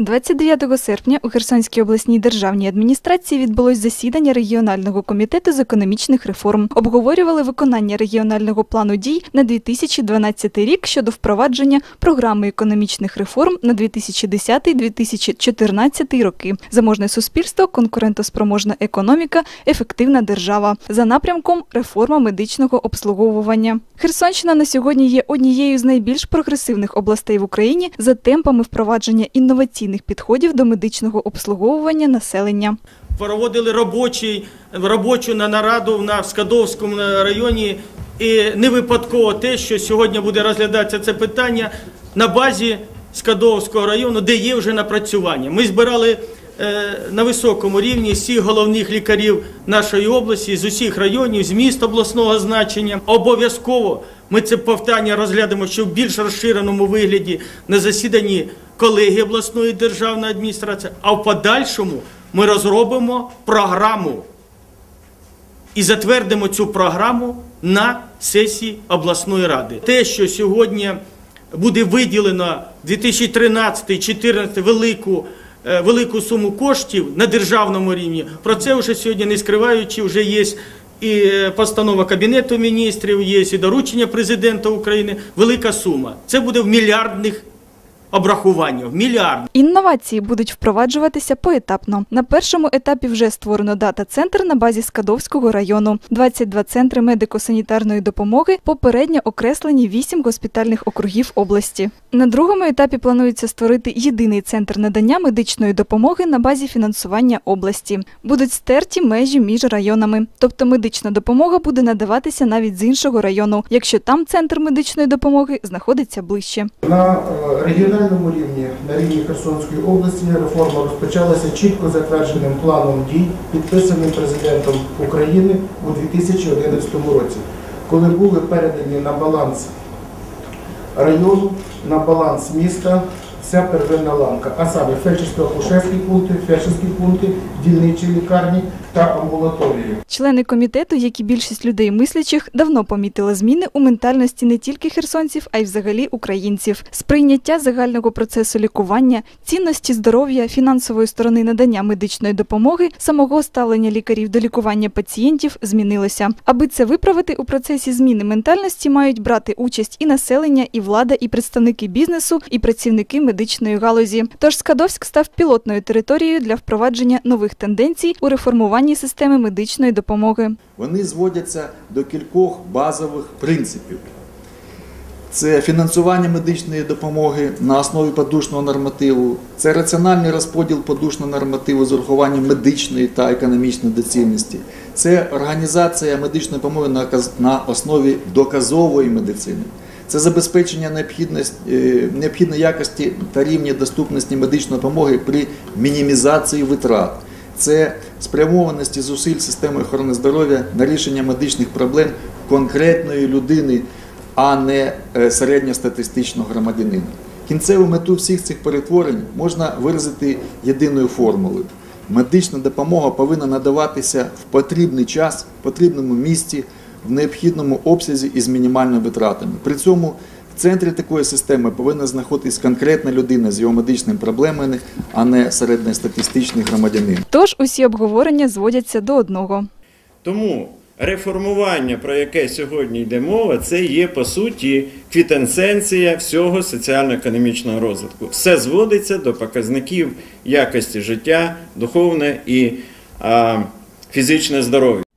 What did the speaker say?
29 серпня у Херсонській обласній державній адміністрації відбулось засідання регіонального комітету з економічних реформ. Обговорювали виконання регіонального плану дій на 2012 рік щодо впровадження програми економічних реформ на 2010-2014 роки. Заможне суспільство, конкурентоспроможна економіка, ефективна держава за напрямком реформа медичного обслуговування. Херсонщина на сьогодні є однією з найбільш прогресивних областей в Україні за темпами впровадження інноваційних підходів до медичного обслуговування населення. проводили робочий, робочу на нараду на Скадовському районі. І не випадково те, що сьогодні буде розглядатися це питання на базі Скадовського району, де є вже напрацювання. Ми збирали на високому рівні всіх головних лікарів нашої області з усіх районів, з міст обласного значення. Обов'язково ми це питання розглянемо ще в більш розширеному вигляді на засіданні колегії обласної державної адміністрації, а в подальшому ми розробимо програму і затвердимо цю програму на сесії обласної ради. Те, що сьогодні буде виділено 2013-2014 велику, е, велику суму коштів на державному рівні, про це вже сьогодні не скриваючи, вже є і е, постанова Кабінету міністрів, є і доручення президента України. Велика сума. Це буде в мільярдних обрахуваннях. В мільярд. Інновації будуть впроваджуватися поетапно. На першому етапі вже створено дата-центр на базі Скадовського району, 22 центри медико-санітарної допомоги, попередньо окреслені 8 госпітальних округів області. На другому етапі планується створити єдиний центр надання медичної допомоги на базі фінансування області. Будуть стерті межі між районами, тобто медична допомога буде надаватися навіть з іншого району, якщо там центр медичної допомоги знаходиться ближче. На е, регіональному рівні, на рівні Херсонської області, реформа розпочалася чітко затвердженим планом дій, підписаним президентом України у 2011 році, коли були передані на баланс району, на баланс міста вся первинна ланка, а саме фельдшерсько-акушерські пункти, фельдшерські пункти, дільничі лікарні та амбулаторії. Члени комітету, як і більшість людей мислячих, давно помітили зміни у ментальності не тільки херсонців, а й взагалі українців. Сприйняття загального процесу лікування, цінності здоров'я, фінансової сторони надання медичної допомоги, самого ставлення лікарів до лікування пацієнтів змінилося. Аби це виправити у процесі зміни ментальності, мають брати участь і населення, і влада, і представники бізнесу, і працівники медичної галузі. Тож Скадовськ став пілотною територією для впровадження нових тенденцій у реформуванні системи медичної допомоги. вони зводяться до кількох базових принципів. Це фінансування медичної допомоги на основі подушного нормативу, це раціональний розподіл подушного нормативу з урахуванням медичної та економічної доцільності, це організація медичної допомоги на основі доказової медицини, це забезпечення необхідності- е, необхідної якості та рівня доступності медичної допомоги при мінімізації витрат. Це спрямованості зусиль системи охорони здоров'я на рішення медичних проблем конкретної людини, а не е, середньостатистичного громадянина. Кінцеву мету всіх цих перетворень можна виразити єдиною формулою. Медична допомога повинна надаватися в потрібний час, в потрібному місці, в необхідному обсязі і з мінімальними витратами. При цьому в центрі такої системи повинна знаходитись конкретна людина з його медичними проблемами, а не середньостатистичний громадянин. Тож усі обговорення зводяться до одного. Тому реформування, про яке сьогодні йде мова, це є по суті квітенсенція всього соціально-економічного розвитку. Все зводиться до показників якості життя, духовне і а, фізичне здоров'я.